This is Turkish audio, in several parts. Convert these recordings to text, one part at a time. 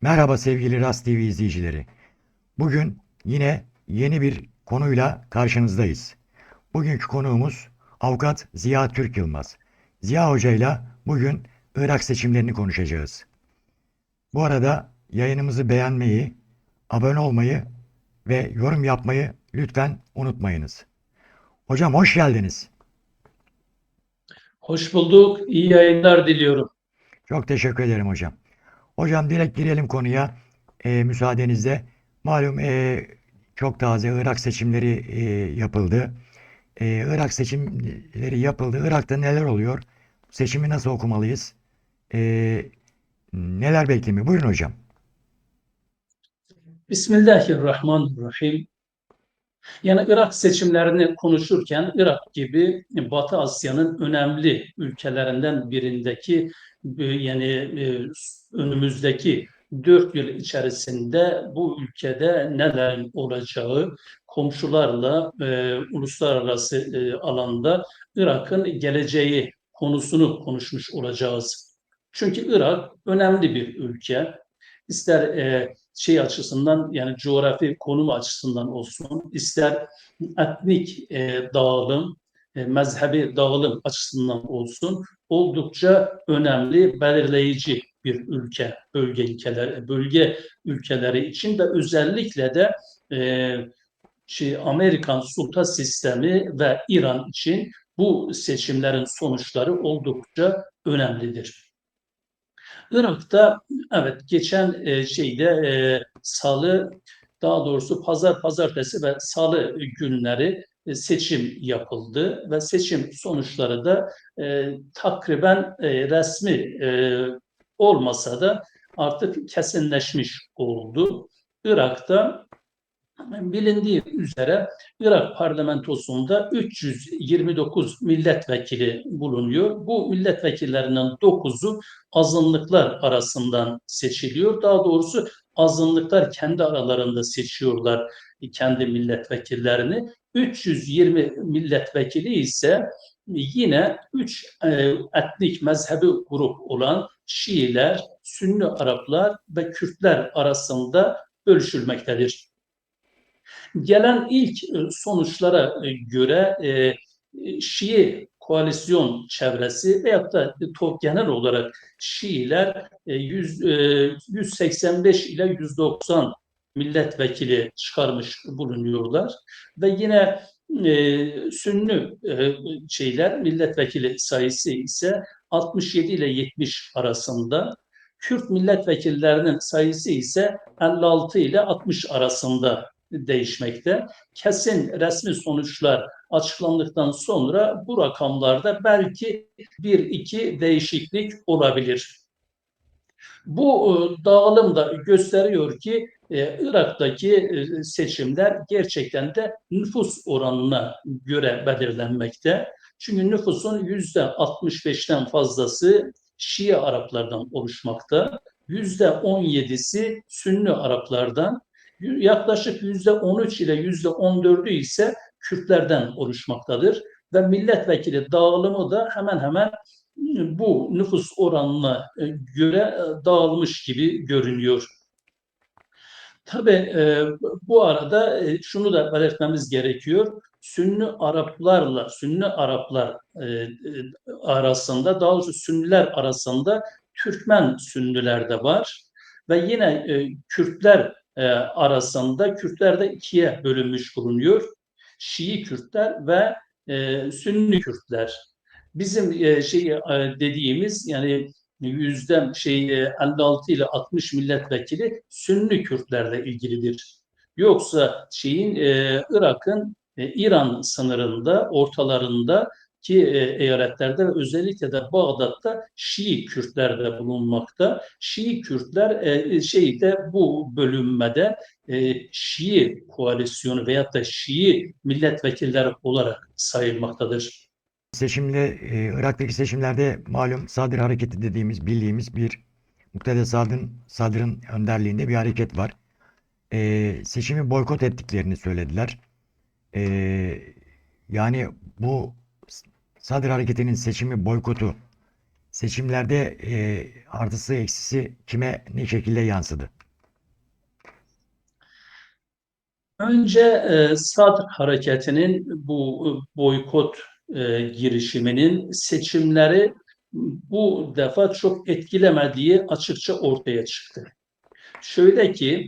Merhaba sevgili Rast TV izleyicileri. Bugün yine yeni bir konuyla karşınızdayız. Bugünkü konuğumuz avukat Ziya Türk Yılmaz. Ziya Hoca ile bugün Irak seçimlerini konuşacağız. Bu arada yayınımızı beğenmeyi, abone olmayı ve yorum yapmayı lütfen unutmayınız. Hocam hoş geldiniz. Hoş bulduk. İyi yayınlar diliyorum. Çok teşekkür ederim hocam. Hocam direkt girelim konuya. Ee, müsaadenizle. Malum ee, çok taze Irak seçimleri ee, yapıldı. Ee, Irak seçimleri yapıldı. Irak'ta neler oluyor? Seçimi nasıl okumalıyız? Ee, neler bekleniyor? Buyurun hocam. Bismillahirrahmanirrahim. Yani Irak seçimlerini konuşurken Irak gibi Batı Asya'nın önemli ülkelerinden birindeki e, yani e, önümüzdeki dört yıl içerisinde bu ülkede neler olacağı komşularla e, uluslararası e, alanda Irak'ın geleceği konusunu konuşmuş olacağız. Çünkü Irak önemli bir ülke. İster e, şey açısından yani coğrafi konum açısından olsun, ister etnik e, dağılım, e, mezhebi dağılım açısından olsun oldukça önemli, belirleyici bir ülke, bölge ülkeler, bölge ülkeleri için ve özellikle de e, şey, Amerikan sulta sistemi ve İran için bu seçimlerin sonuçları oldukça önemlidir. Irak'ta evet geçen e, şeyde e, salı daha doğrusu pazar pazartesi ve salı günleri seçim yapıldı ve seçim sonuçları da e, takriben e, resmi e, olmasa da artık kesinleşmiş oldu. Irak'ta bilindiği üzere Irak parlamentosunda 329 milletvekili bulunuyor. Bu milletvekillerinin 9'u azınlıklar arasından seçiliyor. Daha doğrusu azınlıklar kendi aralarında seçiyorlar kendi milletvekillerini. 320 milletvekili ise yine 3 etnik mezhebi grup olan Şiiler, Sünni Araplar ve Kürtler arasında bölüşülmektedir. Gelen ilk sonuçlara göre Şii koalisyon çevresi veyahut da genel olarak Şiiler 100, 185 ile 190 milletvekili çıkarmış bulunuyorlar ve yine e, Sünni e, şeyler milletvekili sayısı ise 67 ile 70 arasında. Kürt milletvekillerinin sayısı ise 56 ile 60 arasında değişmekte. Kesin resmi sonuçlar açıklandıktan sonra bu rakamlarda belki bir iki değişiklik olabilir. Bu e, dağılım da gösteriyor ki e, Irak'taki e, seçimler gerçekten de nüfus oranına göre belirlenmekte. Çünkü nüfusun yüzde 65'ten fazlası Şii Araplardan oluşmakta. Yüzde 17'si Sünni Araplardan, yaklaşık yüzde 13 ile yüzde 14'ü ise Kürtlerden oluşmaktadır. Ve milletvekili dağılımı da hemen hemen bu nüfus oranına göre dağılmış gibi görünüyor. Tabii e, bu arada e, şunu da belirtmemiz gerekiyor. Sünni Araplarla Sünni Araplar e, arasında daha doğrusu Sünniler arasında Türkmen Sünniler de var ve yine Kürtler arasında Kürtler de ikiye bölünmüş bulunuyor. Şii Kürtler ve Sünni Kürtler. Bizim şey dediğimiz yani yüzden şey 56 ile 60 milletvekili Sünni Kürtlerle ilgilidir. Yoksa şeyin e, Irak'ın e, İran sınırında, ortalarında ki e, eyaletlerde özellikle de Bağdat'ta Şii Kürtler de bulunmakta. Şii Kürtler e, şeyde bu bölünmede e, Şii koalisyonu veyahut da Şii milletvekilleri olarak sayılmaktadır. Seçimde, e, Irak'taki seçimlerde malum Sadr Hareketi dediğimiz, bildiğimiz bir Mukteda Sadr'ın Sadr'ın önderliğinde bir hareket var. E, seçimi boykot ettiklerini söylediler. E, yani bu Sadr Hareketi'nin seçimi boykotu seçimlerde e, artısı eksisi kime ne şekilde yansıdı? Önce e, Sadr hareketinin bu boykot e, girişiminin seçimleri bu defa çok etkilemediği açıkça ortaya çıktı. Şöyle ki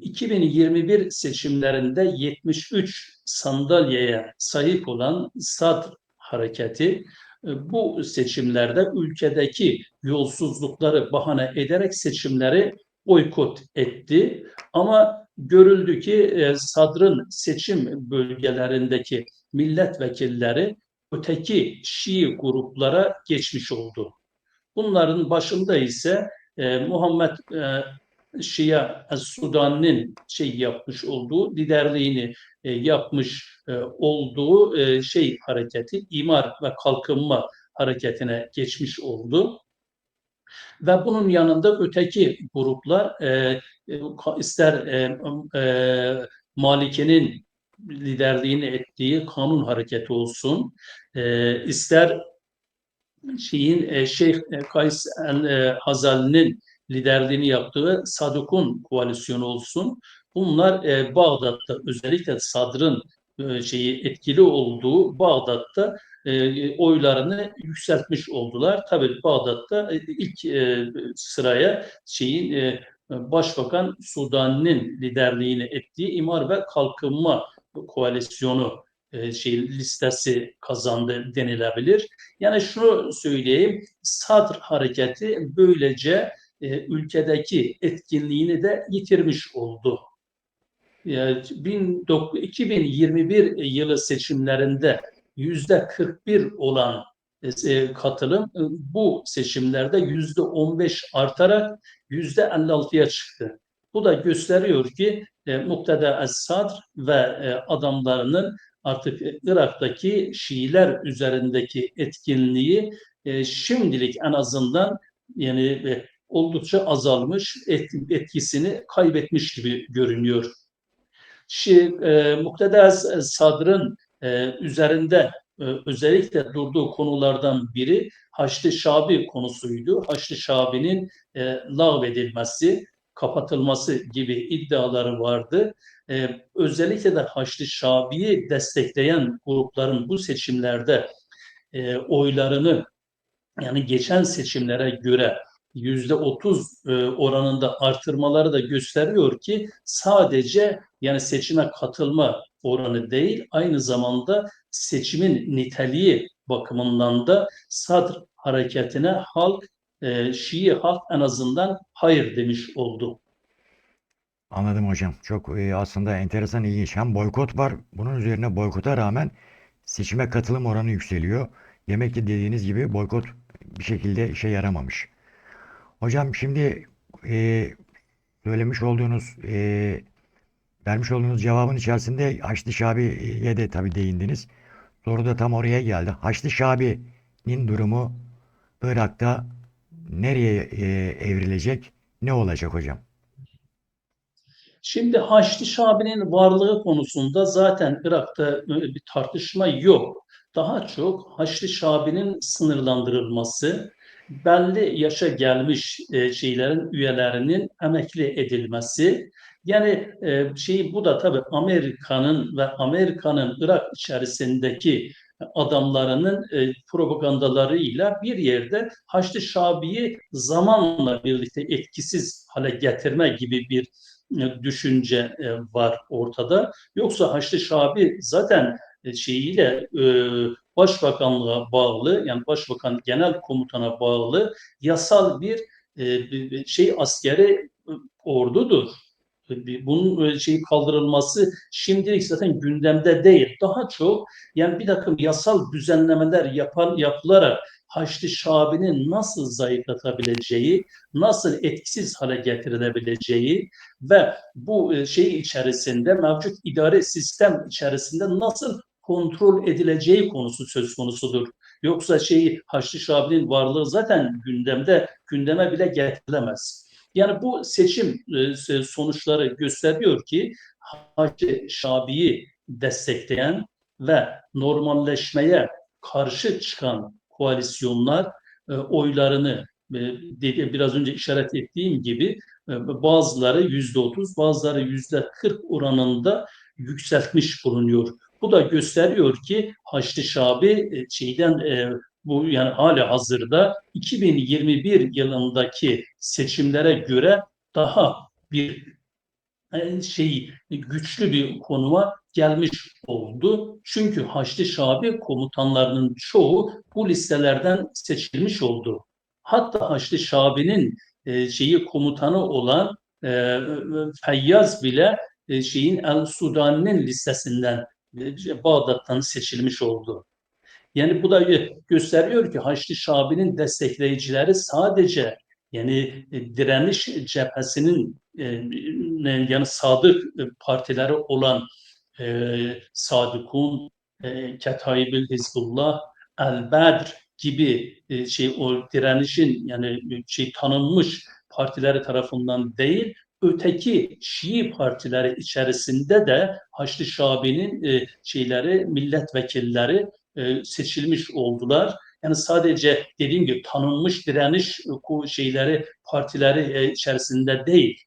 2021 seçimlerinde 73 sandalyeye sahip olan Sadr hareketi e, bu seçimlerde ülkedeki yolsuzlukları bahane ederek seçimleri boykot etti. Ama görüldü ki e, Sadr'ın seçim bölgelerindeki milletvekilleri öteki Şii gruplara geçmiş oldu. Bunların başında ise e, Muhammed e, Şia Sudan'ın şey yapmış olduğu liderliğini e, yapmış e, olduğu e, şey hareketi imar ve kalkınma hareketine geçmiş oldu. Ve bunun yanında öteki gruplar e, e, ister e, e, Malike'nin liderliğini ettiği kanun hareketi olsun, e, ister şeyin e, Şeyh e, Kays el e, Hazali'nin liderliğini yaptığı Saduk'un koalisyonu olsun. Bunlar e, Bağdat'ta özellikle Sadr'ın e, şeyi etkili olduğu Bağdat'ta e, oylarını yükseltmiş oldular. Tabii Bağdat'ta e, ilk e, sıraya şeyin e, Başbakan Sudan'ın liderliğini ettiği İmar ve Kalkınma Koalisyonu e, şey listesi kazandı denilebilir. Yani şunu söyleyeyim, Sadr hareketi böylece e, ülkedeki etkinliğini de yitirmiş oldu. Yani 2021 yılı seçimlerinde yüzde 41 olan e, katılım bu seçimlerde yüzde 15 artarak yüzde 56'ya çıktı. Bu da gösteriyor ki e, Mukteda Es-Sadr ve adamlarının artık Irak'taki Şiiler üzerindeki etkinliği e, şimdilik en azından yani e, oldukça azalmış, et, etkisini kaybetmiş gibi görünüyor. Şi, e, Mukteda Sadr'ın e, üzerinde e, özellikle durduğu konulardan biri Haçlı Şabi konusuydu. Haçlı Şabi'nin e, lağvedilmesi, kapatılması gibi iddiaları vardı. E, özellikle de Haçlı Şabi'yi destekleyen grupların bu seçimlerde e, oylarını yani geçen seçimlere göre yüzde otuz e, oranında artırmaları da gösteriyor ki sadece yani seçime katılma oranı değil aynı zamanda seçimin niteliği bakımından da Sadr hareketine halk, e, Şii halk en azından hayır demiş oldu. Anladım hocam. Çok e, aslında enteresan, ilginç. Hem boykot var, bunun üzerine boykota rağmen seçime katılım oranı yükseliyor. Demek ki dediğiniz gibi boykot bir şekilde işe yaramamış. Hocam şimdi e, söylemiş olduğunuz, e, vermiş olduğunuz cevabın içerisinde Haçlı Şabi'ye de tabii değindiniz. Soru da tam oraya geldi. Haçlı Şabi'nin durumu Irak'ta nereye e, evrilecek? Ne olacak hocam? Şimdi Haçlı Şabi'nin varlığı konusunda zaten Irak'ta bir tartışma yok. Daha çok Haçlı Şabi'nin sınırlandırılması, belli yaşa gelmiş e, şeylerin üyelerinin emekli edilmesi. Yani e, şey bu da tabii Amerika'nın ve Amerika'nın Irak içerisindeki adamlarının e, propagandalarıyla bir yerde Haçlı Şabi'yi zamanla birlikte etkisiz hale getirme gibi bir e, düşünce e, var ortada. Yoksa Haçlı Şabi zaten e, şeyiyle e, başbakanlığa bağlı yani başbakan genel komutana bağlı yasal bir e, şey askeri ordudur. Bunun şey kaldırılması şimdilik zaten gündemde değil. Daha çok yani bir takım yasal düzenlemeler yapan yapılarak Haçlı Şabi'nin nasıl zayıflatabileceği, nasıl etkisiz hale getirilebileceği ve bu şey içerisinde mevcut idare sistem içerisinde nasıl kontrol edileceği konusu söz konusudur. Yoksa şey Haçlı Şabi'nin varlığı zaten gündemde gündeme bile getirilemez. Yani bu seçim e, sonuçları gösteriyor ki Haçlı Şabi'yi destekleyen ve normalleşmeye karşı çıkan koalisyonlar e, oylarını e, biraz önce işaret ettiğim gibi bazıları yüzde otuz, bazıları yüzde kırk oranında yükseltmiş bulunuyor. Bu da gösteriyor ki Haçlı Şabi şeyden bu yani hala hazırda 2021 yılındaki seçimlere göre daha bir e, şey güçlü bir konuma gelmiş oldu. Çünkü Haçlı Şabi komutanlarının çoğu bu listelerden seçilmiş oldu. Hatta Haçlı Şabi'nin e, şeyi komutanı olan e, Feyyaz bile şeyin El Sudani'nin listesinden Bağdat'tan seçilmiş oldu. Yani bu da gösteriyor ki Haçlı Şabi'nin destekleyicileri sadece yani e, direniş cephesinin e, yani sadık partileri olan e, Sadıkun, e, Ketaibil Hizbullah, El Bedr gibi e, şey o direnişin yani şey tanınmış partileri tarafından değil öteki Şii partileri içerisinde de Haçlı Şabi'nin e, şeyleri milletvekilleri e, seçilmiş oldular. Yani sadece dediğim gibi tanınmış direniş şeyleri partileri e, içerisinde değil.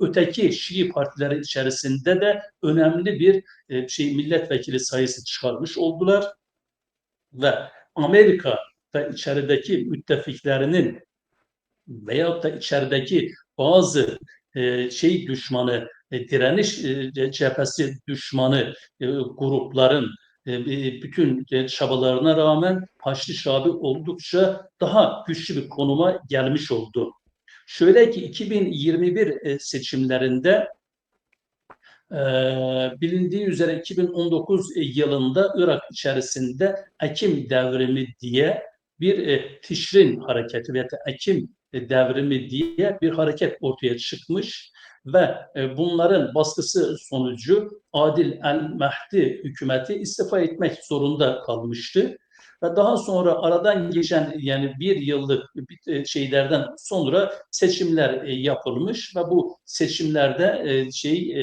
Öteki Şii partileri içerisinde de önemli bir e, şey milletvekili sayısı çıkarmış oldular ve Amerika ve içerideki müttefiklerinin veyahut da içerideki bazı e, şey düşmanı, e, direniş e, cephesi düşmanı e, grupların e, bütün e, çabalarına rağmen Haçlı Şabi oldukça daha güçlü bir konuma gelmiş oldu. Şöyle ki 2021 e, seçimlerinde bilindiği üzere 2019 yılında Irak içerisinde Ekim devrimi diye bir Tişrin hareketi veya Ekim devrimi diye bir hareket ortaya çıkmış ve e, bunların baskısı sonucu Adil el-Mehdi hükümeti istifa etmek zorunda kalmıştı. Ve daha sonra aradan geçen yani bir yıllık e, şeylerden sonra seçimler e, yapılmış ve bu seçimlerde şey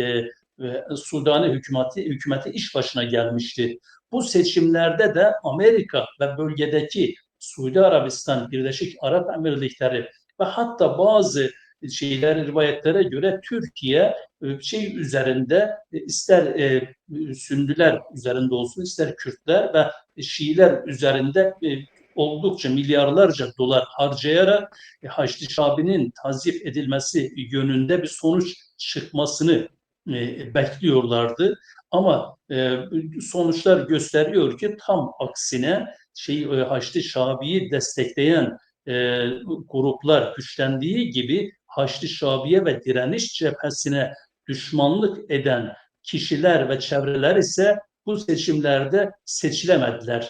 Sudani hükümeti hükümeti iş başına gelmişti. Bu seçimlerde de Amerika ve bölgedeki Suudi Arabistan, Birleşik Arap Emirlikleri ve hatta bazı şeyler rivayetlere göre Türkiye e, şey üzerinde e, ister e, Sündüler üzerinde olsun ister Kürtler ve Şiiler üzerinde e, oldukça milyarlarca dolar harcayarak e, Haçlı Şabi'nin tazif edilmesi yönünde bir sonuç çıkmasını e, bekliyorlardı. Ama e, sonuçlar gösteriyor ki tam aksine şey e, Haçlı Şabi'yi destekleyen e, gruplar güçlendiği gibi Haçlı Şabiye ve direniş cephesine düşmanlık eden kişiler ve çevreler ise bu seçimlerde seçilemediler.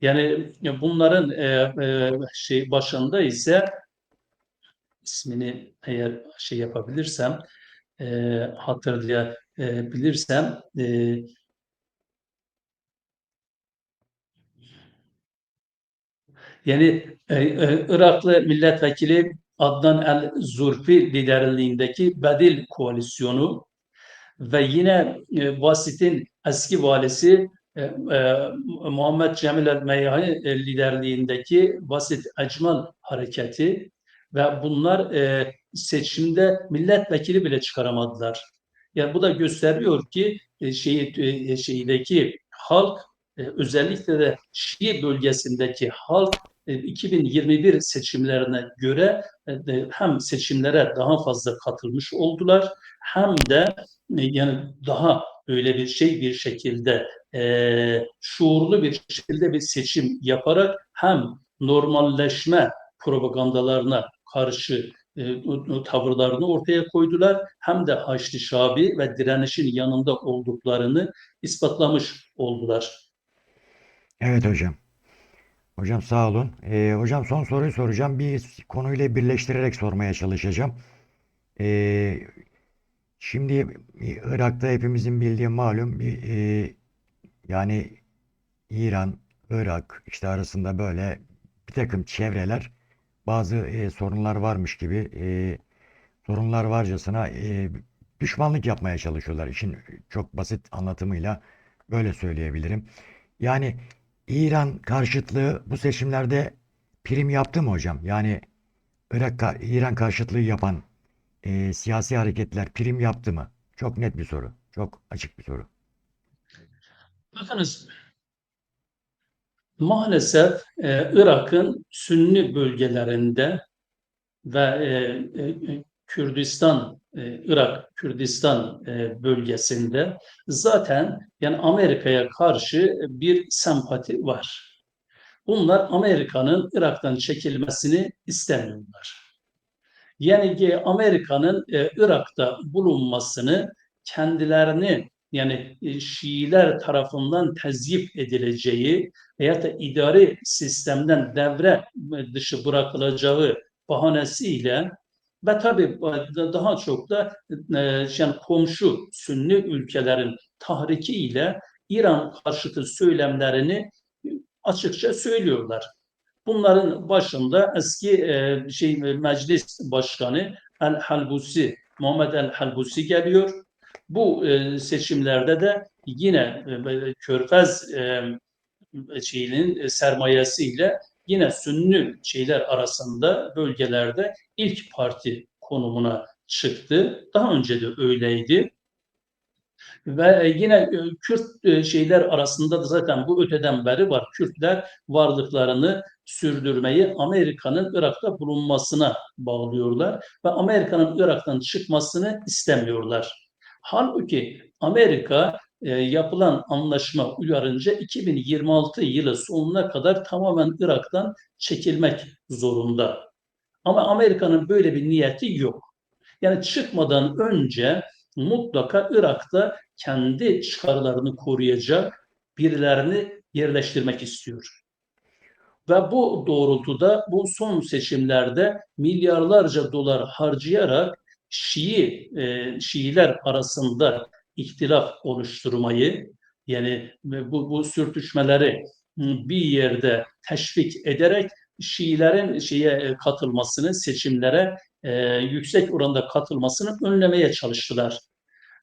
Yani bunların e, e, şey başında ise ismini eğer şey yapabilirsem e, hatırlayabilirsem e, yani e, e, Iraklı milletvekili Adnan el-Zurfi liderliğindeki Bedil koalisyonu ve yine e, Vasit'in eski valisi e, e, Muhammed Cemil el-Meyhani e, liderliğindeki Vasit Ecmal hareketi ve bunlar e, seçimde milletvekili bile çıkaramadılar. Yani bu da gösteriyor ki e, şey, e, şeydeki halk e, özellikle de Şii bölgesindeki halk 2021 e, seçimlerine göre e, hem seçimlere daha fazla katılmış oldular hem de yani daha öyle bir şey bir şekilde e, şuurlu bir şekilde bir seçim yaparak hem normalleşme propagandalarına karşı e, tavırlarını ortaya koydular hem de Haçlı Şabi ve direnişin yanında olduklarını ispatlamış oldular. Evet hocam. Hocam sağ olun. Ee, hocam son soruyu soracağım. Bir konuyla birleştirerek sormaya çalışacağım. Ee, şimdi Irak'ta hepimizin bildiği malum bir e, yani İran, Irak işte arasında böyle bir takım çevreler bazı e, sorunlar varmış gibi e, sorunlar varcasına e, düşmanlık yapmaya çalışıyorlar. İşin çok basit anlatımıyla böyle söyleyebilirim. Yani İran karşıtlığı bu seçimlerde prim yaptı mı hocam? Yani Irak, İran karşıtlığı yapan e, siyasi hareketler prim yaptı mı? Çok net bir soru. Çok açık bir soru. Bakınız maalesef e, Irak'ın Sünni bölgelerinde ve e, e, Kürdistan, Irak Kürdistan e, bölgesinde zaten yani Amerika'ya karşı bir sempati var. Bunlar Amerika'nın Irak'tan çekilmesini istemiyorlar. Yani Amerika'nın e, Irak'ta bulunmasını kendilerini yani e, Şiiler tarafından tezyif edileceği veya da idari sistemden devre dışı bırakılacağı bahanesiyle ve tabii daha çok da e, yani komşu Sünni ülkelerin tahrikiyle İran karşıtı söylemlerini açıkça söylüyorlar. Bunların başında eski e, şey meclis başkanı El Halbusi, Muhammed El Halbusi geliyor. Bu e, seçimlerde de yine e, Körfez e, şeyinin e, sermayesiyle yine Sünni şeyler arasında bölgelerde ilk parti konumuna çıktı. Daha önce de öyleydi. Ve yine e, Kürt e, şeyler arasında da zaten bu öteden beri var. Kürtler varlıklarını sürdürmeyi Amerika'nın Irak'ta bulunmasına bağlıyorlar ve Amerika'nın Irak'tan çıkmasını istemiyorlar. Halbuki Amerika e, yapılan anlaşma uyarınca 2026 yılı sonuna kadar tamamen Irak'tan çekilmek zorunda. Ama Amerika'nın böyle bir niyeti yok. Yani çıkmadan önce mutlaka Irak'ta kendi çıkarlarını koruyacak birilerini yerleştirmek istiyor. Ve bu doğrultuda bu son seçimlerde milyarlarca dolar harcayarak Şii, e, Şiiler arasında ihtilaf oluşturmayı yani bu, bu sürtüşmeleri bir yerde teşvik ederek Şiilerin şeye katılmasını, seçimlere e, yüksek oranda katılmasını önlemeye çalıştılar.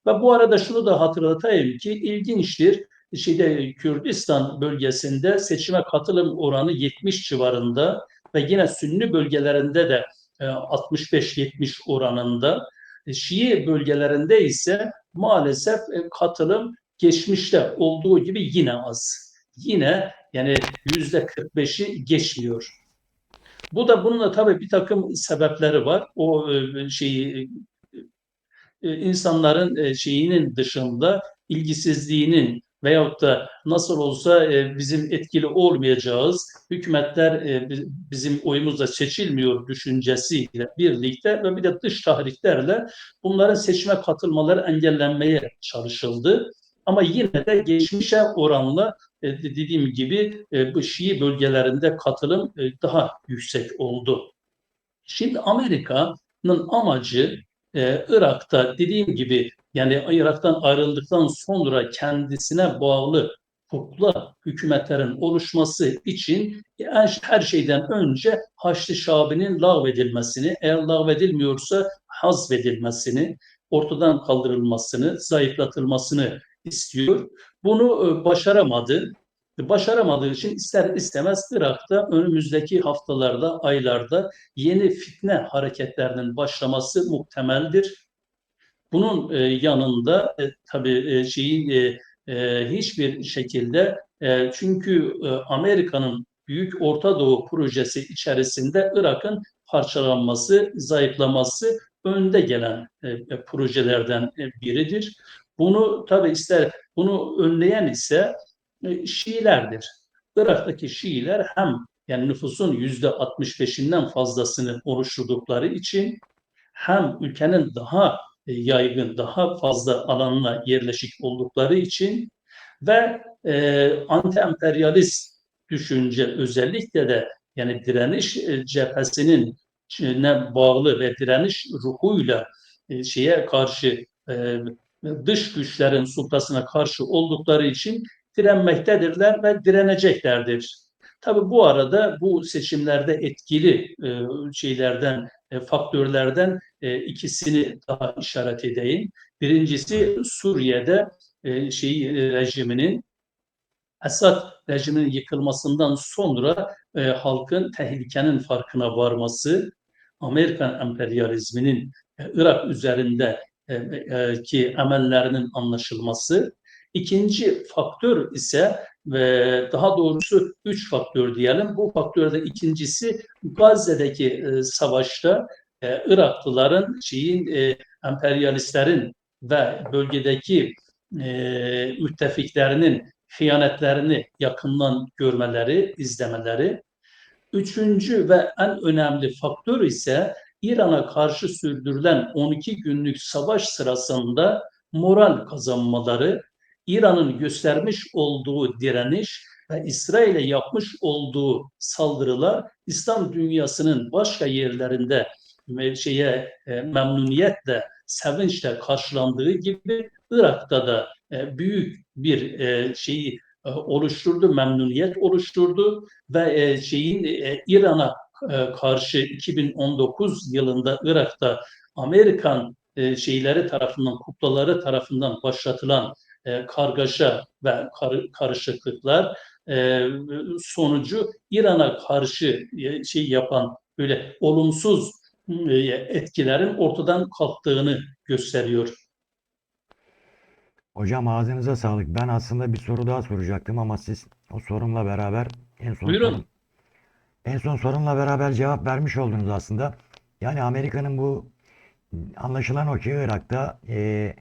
Ve bu arada şunu da hatırlatayım ki ilginçtir. Şeyde Kürdistan bölgesinde seçime katılım oranı 70 civarında ve yine Sünni bölgelerinde de 65-70 e, oranında. E, Şii bölgelerinde ise maalesef e, katılım geçmişte olduğu gibi yine az. Yine yani yüzde 45'i geçmiyor. Bu da bununla tabii bir takım sebepleri var. O şeyi insanların şeyinin dışında ilgisizliğinin veyahut da nasıl olsa bizim etkili olmayacağız, hükümetler bizim oyumuzla seçilmiyor düşüncesiyle birlikte ve bir de dış tahriklerle bunların seçime katılmaları engellenmeye çalışıldı. Ama yine de geçmişe oranla dediğim gibi bu Şii bölgelerinde katılım daha yüksek oldu. Şimdi Amerika'nın amacı Irak'ta dediğim gibi yani Irak'tan ayrıldıktan sonra kendisine bağlı kukla hükümetlerin oluşması için her şeyden önce Haçlı Şabi'nin lağvedilmesini, eğer lağvedilmiyorsa hazvedilmesini, ortadan kaldırılmasını, zayıflatılmasını istiyor. Bunu başaramadı. Başaramadığı için ister istemez Irak'ta önümüzdeki haftalarda, aylarda yeni fitne hareketlerinin başlaması muhtemeldir. Bunun e, yanında e, tabii e, şeyin e, hiçbir şekilde çünkü Amerika'nın Büyük Orta Doğu projesi içerisinde Irak'ın parçalanması, zayıflaması önde gelen projelerden biridir. Bunu tabii ister bunu önleyen ise Şiilerdir. Irak'taki Şiiler hem yani nüfusun yüzde 65'inden fazlasını oluşturdukları için hem ülkenin daha e, yaygın, daha fazla alanına yerleşik oldukları için ve e, anti-emperyalist düşünce özellikle de yani direniş e, cephesinin ne bağlı ve direniş ruhuyla e, şeye karşı e, dış güçlerin sultasına karşı oldukları için direnmektedirler ve direneceklerdir. Tabii bu arada bu seçimlerde etkili e, şeylerden, e, faktörlerden e, ikisini daha işaret edeyim. Birincisi Suriye'de e, şey e, rejiminin Esad rejiminin yıkılmasından sonra e, halkın tehlikenin farkına varması, Amerikan emperyalizminin e, Irak üzerinde e, e, ki emellerinin anlaşılması. İkinci faktör ise ve daha doğrusu üç faktör diyelim. Bu faktörde ikincisi Gazze'deki e, savaşta e, Iraklıların, şeyin, e, emperyalistlerin ve bölgedeki e, müttefiklerinin hıyanetlerini yakından görmeleri, izlemeleri. Üçüncü ve en önemli faktör ise İran'a karşı sürdürülen 12 günlük savaş sırasında moral kazanmaları, İran'ın göstermiş olduğu direniş ve İsrail'e yapmış olduğu saldırılar İslam dünyasının başka yerlerinde şeye e, memnuniyetle, sevinçle karşılandığı gibi Irak'ta da e, büyük bir e, şeyi e, oluşturdu, memnuniyet oluşturdu ve e, şeyin e, İran'a e, karşı 2019 yılında Irak'ta Amerikan e, şeyleri tarafından, kuklaları tarafından başlatılan e, kargaşa ve kar- karışıklıklar e, sonucu İran'a karşı e, şey yapan böyle olumsuz e, etkilerin ortadan kalktığını gösteriyor. Hocam ağzınıza sağlık. Ben aslında bir soru daha soracaktım ama siz o sorumla beraber en son Buyurun. sorum- en son sorumla beraber cevap vermiş oldunuz aslında. Yani Amerika'nın bu anlaşılan o ki Irak'ta e,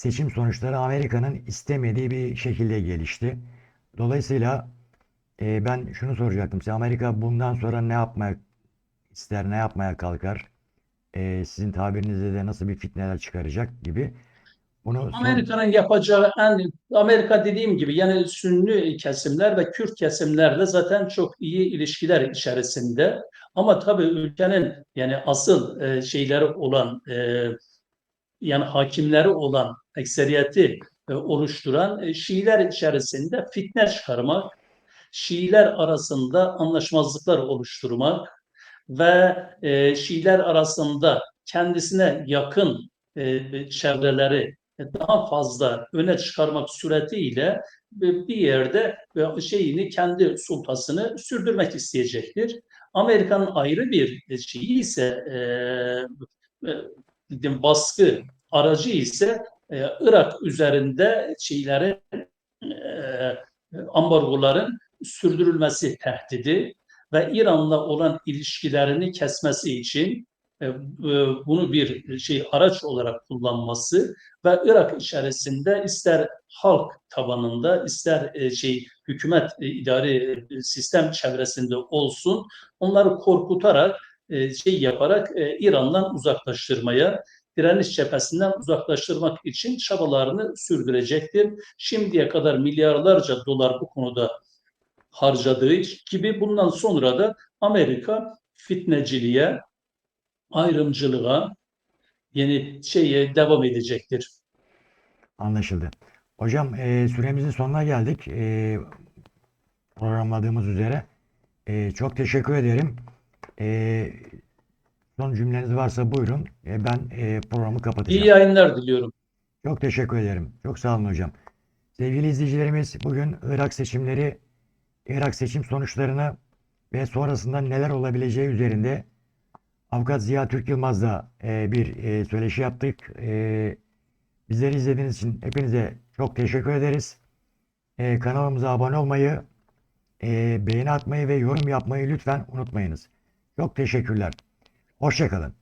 seçim sonuçları Amerika'nın istemediği bir şekilde gelişti. Dolayısıyla e, ben şunu soracaktım size. Amerika bundan sonra ne yapmaya ister, ne yapmaya kalkar? E, sizin tabirinizde de nasıl bir fitneler çıkaracak gibi. Bunu Amerika'nın yapacağı en Amerika dediğim gibi yani Sünni kesimler ve Kürt kesimlerle zaten çok iyi ilişkiler içerisinde. Ama tabii ülkenin yani asıl e, şeyleri olan e, yani hakimleri olan ekseriyeti e, oluşturan e, Şiiler içerisinde fitne çıkarmak, Şiiler arasında anlaşmazlıklar oluşturmak ve e, Şiiler arasında kendisine yakın çevreleri daha fazla öne çıkarmak suretiyle bir yerde şeyini kendi sultasını sürdürmek isteyecektir. Amerika'nın ayrı bir şeyi ise baskı aracı ise e, Irak üzerinde şeylerin e, ambargoların sürdürülmesi tehdidi ve İran'la olan ilişkilerini kesmesi için e, bunu bir şey araç olarak kullanması ve Irak içerisinde ister halk tabanında ister şey hükümet idari sistem çevresinde olsun onları korkutarak şey yaparak İran'dan uzaklaştırmaya direniş cephesinden uzaklaştırmak için çabalarını sürdürecektir. Şimdiye kadar milyarlarca dolar bu konuda harcadığı gibi bundan sonra da Amerika fitneciliğe, ayrımcılığa yeni şeye devam edecektir. Anlaşıldı. Hocam e, süremizin sonuna geldik. E, programladığımız üzere. E, çok teşekkür ederim. E, son cümleniz varsa buyurun. E, ben e, programı İyi kapatacağım. yayınlar diliyorum. Çok teşekkür ederim. Çok sağ olun hocam. Sevgili izleyicilerimiz bugün Irak seçimleri, Irak seçim sonuçlarını ve sonrasında neler olabileceği üzerinde Avukat Ziya Türk Yılmaz'la e, bir e, söyleşi yaptık. E, bizleri izlediğiniz için hepinize çok teşekkür ederiz. E, kanalımıza abone olmayı, e, beğeni atmayı ve yorum yapmayı lütfen unutmayınız. Çok teşekkürler. Hoşçakalın.